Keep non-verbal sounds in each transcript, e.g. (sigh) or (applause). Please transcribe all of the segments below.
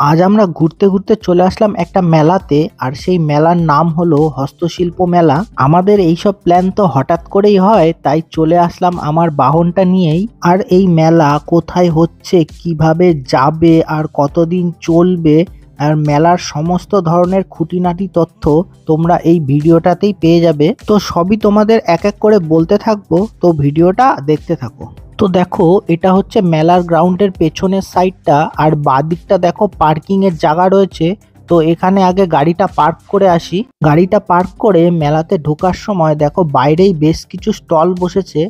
আজ আমরা ঘুরতে ঘুরতে চলে আসলাম একটা মেলাতে, আর সেই মেলার নাম হলো হস্তশিল্প মেলা। আমাদের এইসব প্ল্যান তো হঠাৎ করেই হয়, তাই চলে আসলাম আমার বাহনটা নিয়েই। আর এই মেলা কোথায় হচ্ছে, কীভাবে যাবে, আর কতদিন চলবে আর মেলার সমস্ত ধরনের খুঁটিনাটি তথ্য তোমরা এই ভিডিওটাতেই পেয়ে যাবে। তো সবই তোমাদের এক এক করে বলতে থাকব। তো ভিডিওটা দেখতে থাকো। তো দেখো, এটা হচ্ছে মেলার গ্রাউন্ডের পেছনের সাইডটা। আর বাদিকটা দেখো পার্কিং এর জায়গা রয়েছে। তো এখানে আগে গাড়িটা পার্ক করে আসি। গাড়িটা পার্ক করে মেলাতে ঢোকার সময় দেখো, বাইরেই বেশ কিছু স্টল বসেছে।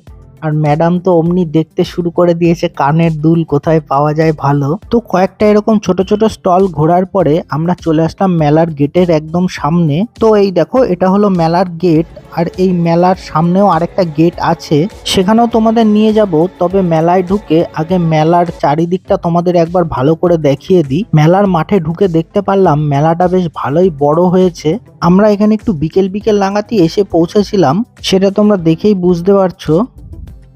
আর ম্যাডাম তো অমনি দেখতে শুরু করে দিয়েছে, কানের দুল কোথায় পাওয়া যায় ভালো। তো কয়েকটা এরকম ছোট ছোট স্টল ঘোরার পরে আমরা চলে আসলাম মেলার গেটের একদম সামনে। তো এই দেখো, এটা হলো মেলার গেট, আর এই মেলার সামনেও আরেকটা গেট আছে। সেখানেও তোমাদের নিয়ে যাব, তবে মেলায় ঢুকে আগে মেলার চারিদিকটা তোমাদের একবার ভালো করে দেখিয়ে দিই। মেলার মাঠে ঢুকে দেখতে পারলাম, মেলাটা বেশ ভালোই বড় হয়েছে। আমরা এখানে একটু বিকেল বিকেল লাগাতি এসে পৌঁছেছিলাম, সেটা তোমরা দেখেই বুঝতে পারছ।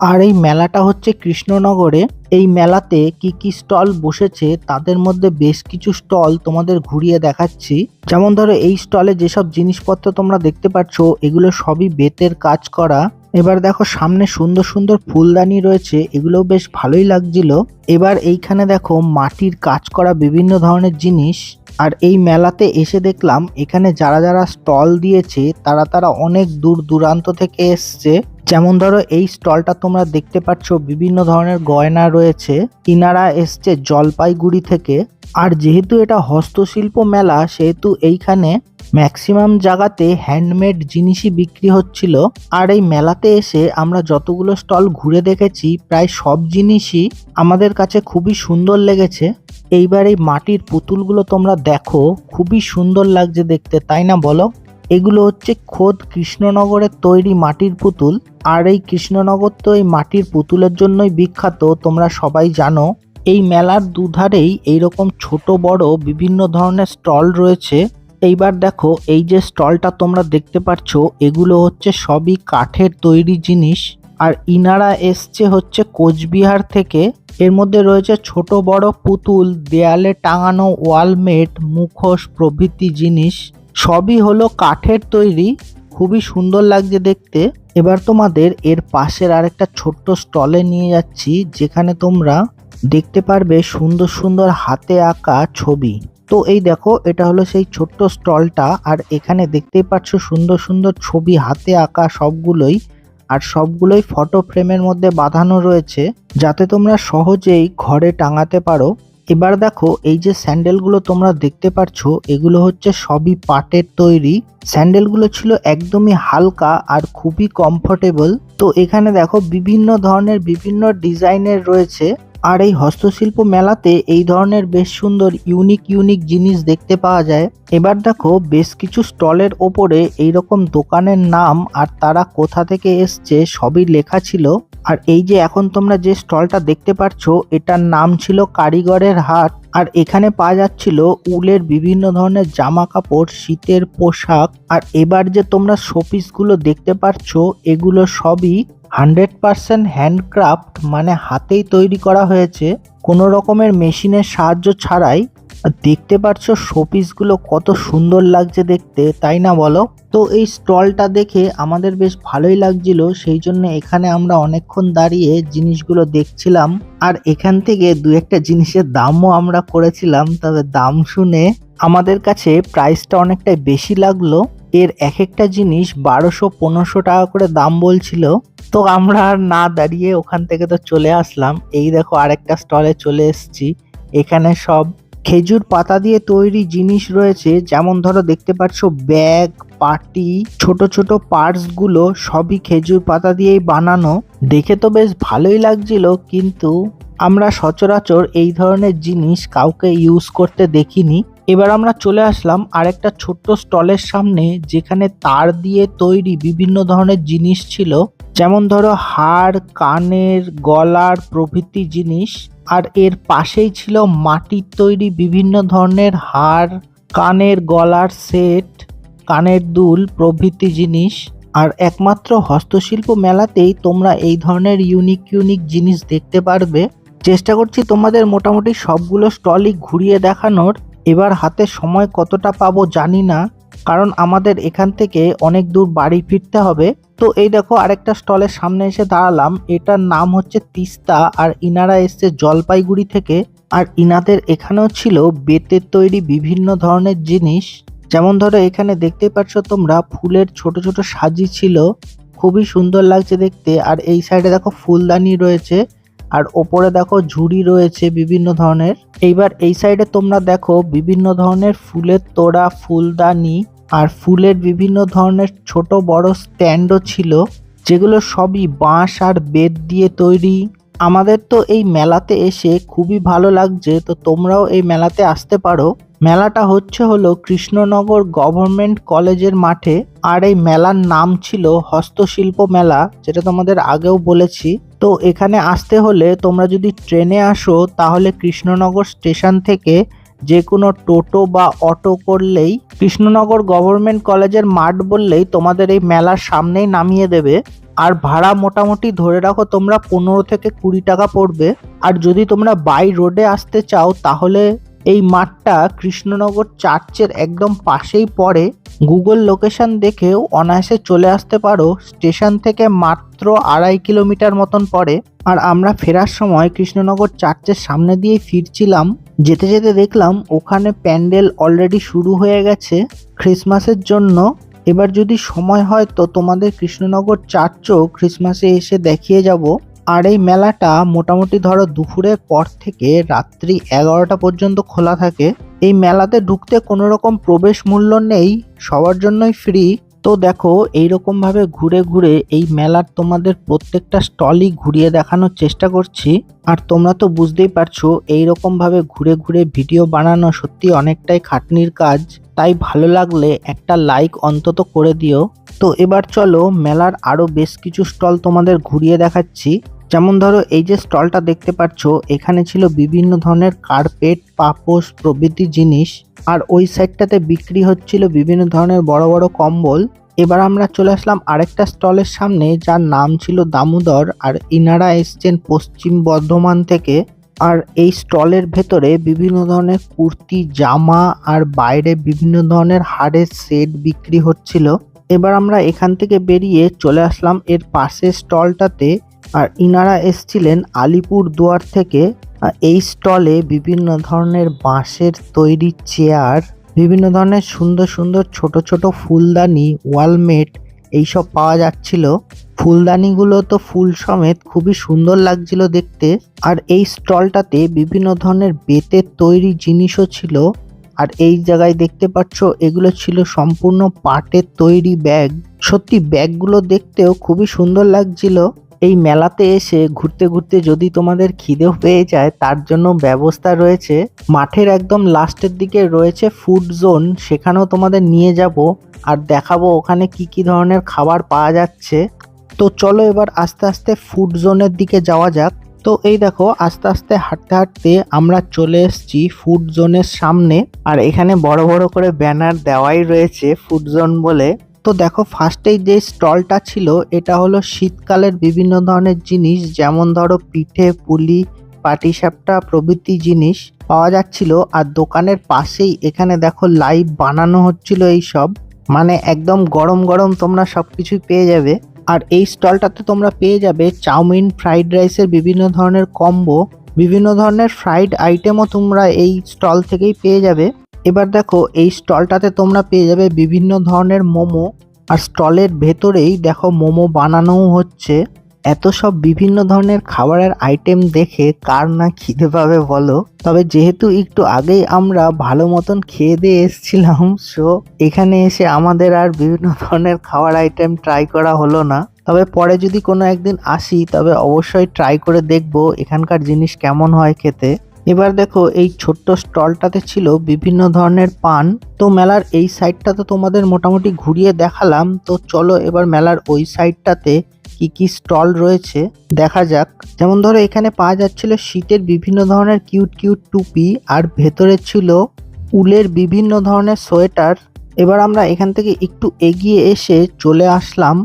আর এই মেলাটা হচ্ছে কৃষ্ণনগরে। এই মেলাতে কি কি স্টল বসেছে তাদের মধ্যে বেশ কিছু স্টল তোমাদের ঘুরিয়ে দেখাচ্ছি। যেমন ধরো এই স্টলে যেসব জিনিসপত্র তোমরা দেখতে পাচ্ছ, এগুলো সবই বেতের কাজ করা। এবার দেখো সামনে সুন্দর সুন্দর ফুলদানি রয়েছে এগুলো বেশ ভালোই লাগছিল। এবার এইখানে দেখো মাটির কাজ করা বিভিন্ন ধরনের জিনিস। আর এই মেলাতে এসে দেখলাম এখানে যারা যারা স্টল দিয়েছে, তারা তারা অনেক দূর দূরান্ত থেকে এসছে। যেমন ধরো এই স্টলটা তোমরা দেখতে পাচ্ছ, বিভিন্ন ধরনের গয়না রয়েছে। ইনারা এসছে জলপাইগুড়ি থেকে। আর যেহেতু এটা হস্তশিল্প মেলা, সেহেতু এইখানে ম্যাক্সিমাম জায়গাতে হ্যান্ডমেড জিনিসই বিক্রি হচ্ছিল। আর এই মেলাতে এসে আমরা যতগুলো স্টল ঘুরে দেখেছি, প্রায় সব জিনিসই আমাদের কাছে খুবই সুন্দর লেগেছে। এইবার এই মাটির পুতুলগুলো তোমরা দেখো, খুবই সুন্দর লাগছে দেখতে, তাই না বলো? এগুলো হচ্ছে খোদ কৃষ্ণনগরের তৈরি মাটির পুতুল, আর এই কৃষ্ণনগর তো এই মাটির পুতুলের জন্যই বিখ্যাত, তোমরা সবাই জানো। এই মেলার দুধারেই এইরকম ছোট, বড় বিভিন্ন ধরনের স্টল রয়েছে। এইবার দেখো, এই যে স্টলটা তোমরা দেখতে পাচ্ছ এগুলো হচ্ছে সবই কাঠের তৈরি জিনিস। আর ইনারা এসছে হচ্ছে কোচবিহার থেকে। এর মধ্যে রয়েছে ছোট, বড় পুতুল, দেয়ালে টাঙানো ওয়ালমেট, মুখোশ প্রভৃতি জিনিস। সবই হলো কাঠের তৈরি, খুবই সুন্দর লাগছে দেখতে। এবার তোমাদের এর পাশের আরেকটা ছোট্ট স্টলে নিয়ে যাচ্ছি, যেখানে তোমরা দেখতে পারবে সুন্দর সুন্দর হাতে আঁকা ছবি। তো এই দেখো, এটা হলো সেই ছোট্ট স্টলটা, আর এখানে দেখতেই পাচ্ছ সুন্দর সুন্দর ছবি, হাতে আঁকা সবগুলোই, আর সবগুলোই ফটো ফ্রেমের মধ্যে বাঁধানো রয়েছে, যাতে তোমরা সহজেই ঘরে টাঙাতে পারো। এবার দেখো, এই যে স্যান্ডেলগুলো তোমরা দেখতে পাচ্ছ এগুলো হচ্ছে সবই পাটের তৈরি। স্যান্ডেলগুলো ছিল একদমই হালকা আর খুবই কমফোর্টেবল তো এখানে দেখো বিভিন্ন ধরনের বিভিন্ন ডিজাইনের রয়েছে। আর এই হস্তশিল্প মেলাতে এই ধরনের বেশ সুন্দর ইউনিক ইউনিক জিনিস দেখতে পাওয়া যায়। এবার দেখো, বেশ কিছু স্টলের ওপরে এইরকম দোকানের নাম আর তারা কোথা থেকে এসছে সবই লেখা ছিল। আর এই যে এখন তোমরা যে স্টলটা দেখতে পাচ্ছ এটার নাম ছিল কারিগরের হাট। আর এখানে পাওয়া যাচ্ছিল উলের বিভিন্ন ধরনের জামা কাপড় শীতের পোশাক। আর এবার যে তোমরা শোপিসগুলো দেখতে পাচ্ছ এগুলো সবই হান্ড্রেড পারসেন্ট হ্যান্ডক্রাফট মানে হাতেই তৈরি করা হয়েছে। কোনো রকমের মেশিনের সাহায্য ছাড়াই। দেখতে পাচ্ছ শোপিসগুলো কত সুন্দর লাগছে দেখতে, তাই না বলো? তো এই স্টলটা দেখে আমাদের বেশ ভালোই লাগছিল, সেই জন্য এখানে আমরা অনেকক্ষণ দাঁড়িয়ে জিনিসগুলো দেখছিলাম। আর এখান থেকে দু একটা জিনিসের দামও আমরা করেছিলাম, তবে দাম শুনে আমাদের কাছে প্রাইসটা অনেকটাই বেশি লাগল। এর এক একটা জিনিস বারোশো, পনেরোশো টাকা করে দাম বলছিল। তো আমরা আর না দাঁড়িয়ে ওখান থেকে তো চলে আসলাম। এই দেখো আরেকটা স্টলে চলে এসেছি। এখানে সব খেজুর পাতা দিয়ে তৈরি জিনিস রয়েছে। যেমন ধরো দেখতে পাচ্ছ ব্যাগ, পাটি, ছোট ছোট পার্টসগুলো সবই খেজুর পাতা দিয়েই বানানো। দেখে তো বেশ ভালোই লাগছিল, কিন্তু আমরা সচরাচর এই ধরনের জিনিস কাউকে ইউজ করতে দেখিনি। এবার আমরা চলে আসলাম আরেকটা ছোট্ট স্টলের সামনে, যেখানে তার দিয়ে তৈরি বিভিন্ন ধরনের জিনিস ছিল। যেমন ধরো হাড়, কানের, গলার প্রভৃতি জিনিস। আর এর পাশেই ছিল মাটির তৈরি বিভিন্ন ধরনের হাড়, কানের গলার সেট, কানের দুল প্রভৃতি জিনিস। আর একমাত্র হস্তশিল্প মেলাতেই তোমরা এই ধরনের ইউনিক ইউনিক জিনিস দেখতে পারবে। চেষ্টা করছি তোমাদের মোটামুটি সবগুলো স্টলই ঘুরিয়ে দেখানোর। এবার হাতে সময় কতটা পাবো জানি না, কারণ আমাদের এখান থেকে অনেক দূর বাড়ি ফিরতে হবে। তো এই দেখো আরেকটা স্টলের সামনে এসে দাঁড়ালাম, এটার নাম হচ্ছে তিস্তা, আর ইনারা এসছে জলপাইগুড়ি থেকে। আর ইনাদের এখানেও ছিল বেতের তৈরি বিভিন্ন ধরনের জিনিস। যেমন ধরো এখানে দেখতে পাচ্ছ তোমরা ফুলের ছোট ছোট সাজি ছিল। খুবই সুন্দর লাগছে দেখতে। আর এই সাইডে দেখো ফুলদানি রয়েছে। আর ওপরে দেখো ঝুড়ি রয়েছে বিভিন্ন ধরনের। এইবার এই সাইডে তোমরা দেখো বিভিন্ন ধরনের ফুলের তোড়া, ফুলদানি আর ফুলের বিভিন্ন ধরনের ছোট বড় স্ট্যান্ডও ছিল, যেগুলো সবই বাঁশ আর বেত দিয়ে তৈরি। আমাদের তো এই মেলাতে এসে খুবই ভালো লাগছে, তো তোমরাও এই মেলাতে আসতে পারো। মেলাটা হচ্ছে হলো কৃষ্ণনগর গভর্নমেন্ট কলেজের মাঠে, আর এই মেলার নাম ছিল হস্তশিল্প মেলা, যেটা তোমাদের আগেও বলেছি। তো এখানে আসতে হলে তোমরা যদি ট্রেনে আসো, তাহলে কৃষ্ণনগর স্টেশন থেকে যে কোনো টোটো বা অটো করলেই, কৃষ্ণনগর গভর্নমেন্ট কলেজের মাঠ বললেই তোমাদের এই মেলার সামনেই নামিয়ে দেবে। আর ভাড়া মোটামুটি ধরে রাখো, তোমরা পনেরো থেকে কুড়ি টাকা পড়বে। আর যদি তোমরা বাই রোডে আসতে চাও, তাহলে এই মাঠটা কৃষ্ণনগর চার্চের একদম পাশেই পড়ে। গুগল লোকেশন দেখেও অনায়াসে চলে আসতে পারো। স্টেশন থেকে মাত্র আড়াই কিলোমিটার মতন পড়ে। আর আমরা ফেরার সময় কৃষ্ণনগর চার্চের সামনে দিয়ে ফিরছিলাম। যেতে যেতে দেখলাম ওখানে প্যান্ডেল অলরেডি শুরু হয়ে গেছে ক্রিসমাসের জন্য। এবার যদি সময় হয় তো তোমাদের কৃষ্ণনগর চার্চও ক্রিসমাসে এসে দেখিয়ে যাব। আর এই মেলাটা মোটামুটি ধরো দুপুরের পর থেকে রাত্রি এগারোটা পর্যন্ত খোলা থাকে। এই মেলাতে ঢুকতে কোনো রকম প্রবেশ মূল্য নেই, সবার জন্যই ফ্রি তো দেখো, এইরকম ভাবে ঘুরে ঘুরে এই মেলার তোমাদের প্রত্যেকটা স্টলই ঘুরিয়ে দেখানোর চেষ্টা করছি। আর তোমরা তো বুঝতেই পারছ, এইরকম ভাবে ঘুরে ঘুরে ভিডিও বানানো সত্যি অনেকটাই খাটনির কাজ। তাই ভালো লাগলে একটা লাইক অন্তত করে দিও। তো এবার চলো, মেলার আরও বেশ কিছু স্টল তোমাদের ঘুরিয়ে দেখাচ্ছি। যেমন ধরো, এই যে স্টলটা দেখতে পাচ্ছ, এখানে ছিল বিভিন্ন ধরনের কার্পেট পাপোশ প্রভৃতি জিনিস। আর ওই সাইডটাতে বিক্রি হচ্ছিল বিভিন্ন ধরনের বড় বড় কম্বল। এবার আমরা চলে আসলাম আরেকটা স্টলের সামনে, যার নাম ছিল দামোদর। আর ইনারা এসছেন পশ্চিম বর্ধমান থেকে। আর এই স্টলের ভেতরে বিভিন্ন ধরনের কুর্তি, জামা আর বাইরে বিভিন্ন ধরনের হাড়ের সেট বিক্রি হচ্ছিল। এবার আমরা এখান থেকে বেরিয়ে চলে আসলাম এর পাশের স্টলটাতে আর ইনারা এসছিলেন আলিপুর দুয়ার থেকে। এই স্টলে বিভিন্ন ধরনের বাঁশের তৈরি চেয়ার বিভিন্ন ধরনের সুন্দর সুন্দর ছোট ছোট ফুলদানি ওয়ালমেট এইসব পাওয়া যাচ্ছিল। ফুলদানিগুলো তো ফুল সমেত খুবই সুন্দর লাগছিল দেখতে। আর এই স্টলটাতে বিভিন্ন ধরনের বেতের তৈরি জিনিসও ছিল। আর এই জায়গায় দেখতে পাচ্ছ, এগুলো ছিল সম্পূর্ণ পাটের তৈরি ব্যাগ। সত্যি ব্যাগগুলো দেখতেও খুবই সুন্দর লাগছিল। এই মেলাতে এসে ঘুরতে ঘুরতে যদি তোমাদের খিদেও পেয়ে যায়, তার জন্য ব্যবস্থা রয়েছে। মাঠের একদম লাস্টের দিকে রয়েছে ফুড জোন সেখানেও তোমাদের নিয়ে যাব আর দেখাবো ওখানে কি কি ধরনের খাবার পাওয়া যাচ্ছে। তো চলো এবার আস্তে আস্তে ফুড জোনের দিকে যাওয়া যাক। তো এই দেখো, আস্তে আস্তে হাঁটতে হাঁটতে আমরা চলে এসেছি ফুড জোনের সামনে। আর এখানে বড় বড় করে ব্যানার দেওয়াই রয়েছে ফুড জোন বলে। তো দেখো ফার্স্টেই যে স্টলটা ছিল, এটা হলো শীতকালের বিভিন্ন ধরনের জিনিস, যেমন ধরো পিঠে, পুলি, পাটিসাপটা প্রভৃতি জিনিস পাওয়া যাচ্ছিল। আর দোকানের পাশেই এখানে দেখো লাইভ বানানো হচ্ছিল এই সব। মানে একদম গরম গরম তোমরা সব কিছুই পেয়ে যাবে। আর এই স্টলটাতে তোমরা পেয়ে যাবে চাউমিন ফ্রাইড রাইসের বিভিন্ন ধরনের কম্বো বিভিন্ন ধরনের ফ্রাইড আইটেমও তোমরা এই স্টল থেকেই পেয়ে যাবে। এবার দেখো, এই স্টলটাতে তোমরা পেয়ে যাবে বিভিন্ন ধরনের মোমো। আর স্টলের ভেতরেই দেখো, মোমো বানানোও হচ্ছে। এত সব বিভিন্ন ধরনের খাবারের আইটেম দেখে কার না খিদে পাবে বলো? তবে যেহেতু একটু আগেই আমরা ভালো মতন খেয়ে দিয়ে এসছিলাম সো এখানে এসে আমাদের আর বিভিন্ন (laughs) ধরনের খাবার আইটেম ট্রাই করা হলো না। তবে পরে যদি কোনো একদিন আসি, তবে অবশ্যই ট্রাই করে দেখব এখানকার জিনিস কেমন হয় খেতে। এবার দেখো, এই ছোট্ট স্টলটাতে ছিল বিভিন্ন ধরনের পান। তো মেলার এই সাইডটা তো তোমাদের মোটামুটি ঘুরিয়ে দেখালাম। তো চলো এবার মেলার ওই সাইডটাতে কি কি স্টল রয়েছে, দেখা যাক। যেমন ধরো, এখানে পাওয়া যাচ্ছিল শীতের বিভিন্ন ধরনের কিউট কিউট টুপি, আর ভেতরে ছিল উলের বিভিন্ন ধরনের সোয়েটার। এবার আমরা এখান থেকে একটু এগিয়ে এসে চলে আসলাম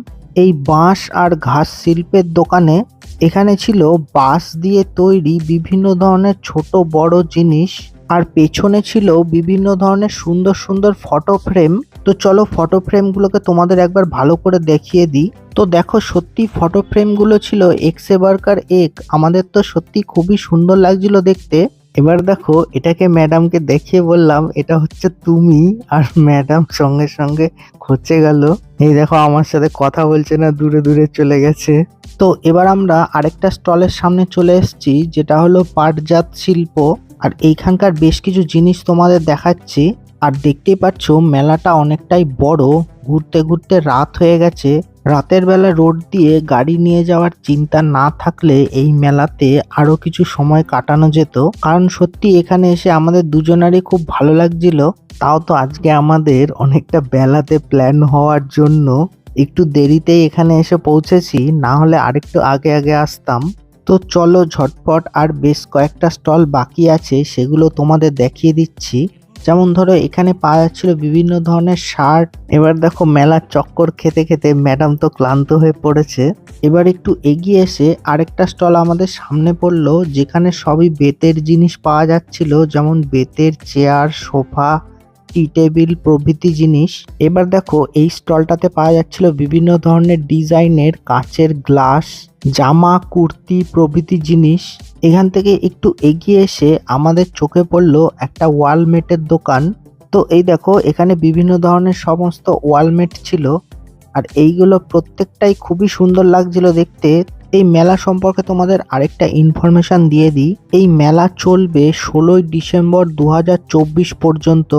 এই বাঁশ আর ঘাস শিল্পের দোকানে। এখানে ছিল বাঁশ দিয়ে তৈরি বিভিন্ন ধরনের ছোট বড় জিনিস, আর পেছনে ছিল বিভিন্ন ধরনের সুন্দর সুন্দর ফটো ফ্রেম তো চলো ফটো ফ্রেমগুলোকে তোমাদের একবার ভালো করে দেখিয়ে দিই। তো দেখো সত্যি ফটো ফ্রেমগুলো ছিল এক্সে বার্কার এক। আমাদের তো সত্যি খুবই সুন্দর লাগছিল দেখতে। এবার দেখো এটাকে ম্যাডামকে দেখিয়ে বললাম, এটা হচ্ছে তুমি। আর ম্যাডাম সঙ্গে সঙ্গে খচে গেল। এই দেখো আমার সাথে কথা বলছে না, দূরে দূরে চলে গেছে। তো এবার আমরা আরেকটা স্টলের সামনে চলে এসেছি, যেটা হলো পাটজাত শিল্প। আর এইখানকার বেশ কিছু জিনিস তোমাদের দেখাচ্ছি। আর দেখতেই পাচ্ছ, মেলাটা অনেকটাই বড়। ঘুরতে ঘুরতে রাত হয়ে গেছে। রাতের বেলা রোড দিয়ে গাড়ি নিয়ে যাওয়ার চিন্তা না থাকলে এই মেলাতে আরও কিছু সময় কাটানো যেত। কারণ সত্যি এখানে এসে আমাদের দুজনারই খুব ভালো লাগছিল। তাও তো আজকে আমাদের অনেকটা বেলাতে প্ল্যান হওয়ার জন্য একটু দেরিতেই এখানে এসে পৌঁছেছি, না হলে আরেকটু আগে আগে আসতাম। তো চলো ঝটপট আর বেশ কয়েকটা স্টল বাকি আছে, সেগুলো তোমাদের দেখিয়ে দিচ্ছি। যেমন ধরো, এখানে পাওয়া যাচ্ছিল বিভিন্ন ধরনের শার্ট। এবার দেখো, মেলার চক্কর খেতে খেতে ম্যাডাম তো ক্লান্ত হয়ে পড়েছে। এবার একটু এগিয়ে এসে আরেকটা স্টল আমাদের সামনে পড়ল, যেখানে সবই বেতের জিনিস পাওয়া যাচ্ছিল, যেমন বেতের চেয়ার, সোফা টি টেবিল প্রভৃতি জিনিস। এবার দেখো, এই স্টলটাতে পাওয়া যাচ্ছিল বিভিন্ন ধরনের ডিজাইনের কাচের গ্লাস, জামা, কুর্তি প্রভৃতি জিনিস। এখান থেকে একটু এগিয়ে এসে আমাদের চোখে পড়ল একটা ওয়ালমেটের দোকান। তো এই দেখো, এখানে বিভিন্ন ধরনের সমস্ত ওয়ালমেট ছিল। আর এইগুলো প্রত্যেকটাই খুবই সুন্দর লাগছিল দেখতে। এই মেলা সম্পর্কে তোমাদের আরেকটা ইনফরমেশন দিয়ে দিই। এই মেলা চলবে ষোলোই ডিসেম্বর দু হাজার চব্বিশ পর্যন্ত।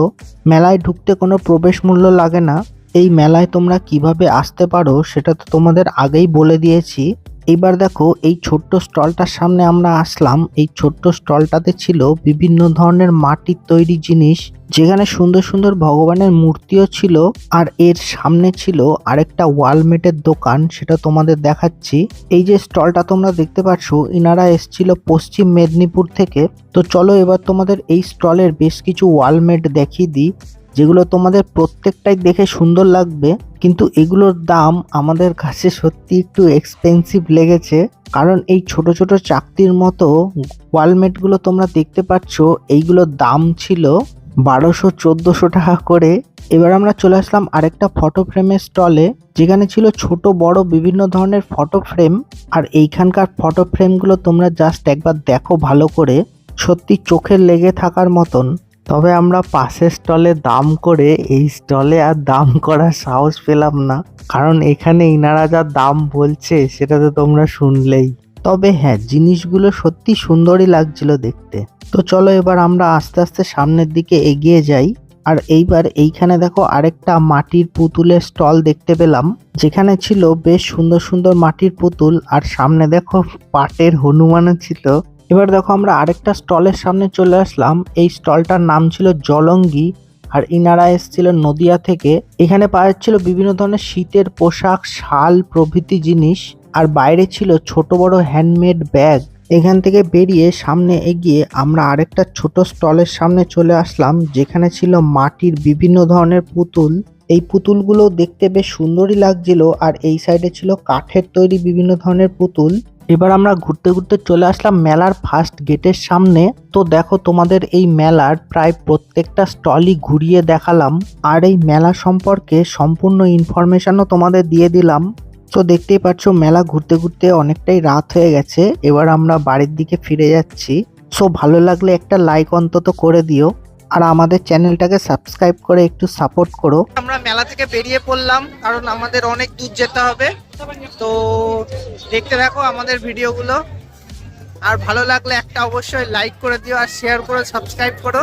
মেলায় ঢুকতে কোনো প্রবেশ মূল্য লাগে না। এই মেলায় তোমরা কীভাবে আসতে পারো সেটা তো তোমাদের আগেই বলে দিয়েছি। এইবার দেখো এই ছোট্ট স্টলটার সামনে আমরা আসলাম। এই ছোট্ট স্টলটাতে ছিল বিভিন্ন ধরনের মাটির তৈরি জিনিস। যেখানে সুন্দর সুন্দর ভগবানের মূর্তিও ছিল আর এর সামনে ছিল আরেকটা ওয়ালমেটের দোকান, সেটা তোমাদের দেখাচ্ছি। এই যে স্টলটা তোমরা দেখতে পাচ্ছ ইনারা এসছিল পশ্চিম মেদিনীপুর থেকে। তো চলো এবার তোমাদের এই স্টলের বেশ কিছু ওয়ালমেট দেখিয়ে দিই। যেগুলো তোমাদের প্রত্যেকটাই দেখে সুন্দর লাগবে, কিন্তু এগুলোর দাম আমাদের কাছে সত্যি একটু এক্সপেন্সিভ লেগেছে। কারণ এই ছোট ছোট চাকতির মতো ওয়ালমেটগুলো তোমরা দেখতে পাচ্ছ এইগুলোর দাম ছিল বারোশো, চোদ্দোশো টাকা করে। এবার আমরা চলে আসলাম আরেকটা ফটো ফ্রেমের স্টলে যেখানে ছিল ছোট, বড়, বিভিন্ন ধরনের ফটো ফ্রেম আর এইখানকার ফটো ফ্রেমগুলো তোমরা জাস্ট একবার দেখো ভালো করে, সত্যি চোখের লেগে থাকার মতন। তবে আমরা পাশের স্টলে দাম করে এই স্টলে আর দাম করার সাহস পেলাম না। কারণ এখানে ইনারা যা দাম বলছে, সেটা তো তোমরা শুনলেই। তবে হ্যাঁ জিনিসগুলো সত্যি সুন্দরই লাগছিল দেখতে। তো চলো এবার আমরা আস্তে আস্তে সামনের দিকে এগিয়ে যাই। আর এইবার এইখানে দেখো আরেকটা মাটির পুতুলের স্টল দেখতে পেলাম। যেখানে ছিল বেশ সুন্দর সুন্দর মাটির পুতুল। আর সামনে দেখো পাটের হনুমানও ছিল। এবার দেখো আমরা আরেকটা স্টলের সামনে চলে আসলাম। এই স্টলটার নাম ছিল জলঙ্গি আর ইনারা এসেছিল নদিয়া থেকে। এখানে পাওয়া যাচ্ছিল বিভিন্ন ধরনের শীতের পোশাক, শাল, প্রভৃতি জিনিস আর বাইরে ছিল ছোট বড় হ্যান্ডমেড ব্যাগ এখান থেকে বেরিয়ে সামনে এগিয়ে আমরা আরেকটা ছোট স্টলের সামনে চলে আসলাম, যেখানে ছিল মাটির বিভিন্ন ধরনের পুতুল। এই পুতুলগুলো দেখতে বেশ সুন্দরই লাগছিল আর এই সাইডে ছিল কাঠের তৈরি বিভিন্ন ধরনের পুতুল। এবার আমরা ঘুরতে ঘুরতে চলে আসলাম মেলার ফার্স্ট গেটের সামনে। তো দেখো তোমাদের এই মেলার প্রায় প্রত্যেকটা স্টলই ঘুরিয়ে দেখালাম, আর এই মেলা সম্পর্কে সম্পূর্ণ ইনফরমেশনও তোমাদের দিয়ে দিলাম। তো দেখতেই পাচ্ছ, মেলা ঘুরতে ঘুরতে অনেকটাই রাত হয়ে গেছে। এবার আমরা বাড়ির দিকে ফিরে যাচ্ছি। সো ভালো লাগলে একটা লাইক অন্তত করে দিও। আর আমাদের চ্যানেলটাকে সাবস্ক্রাইব করে একটু সাপোর্ট করো। আমরা মেলা থেকে বেরিয়ে পড়লাম, কারণ আমাদের অনেক দূর যেতে হবে। তো দেখতে দেখো আমাদের ভিডিওগুলো। আর ভালো লাগলে একটা অবশ্যই লাইক করে দিও আর শেয়ার করে সাবস্ক্রাইব করো।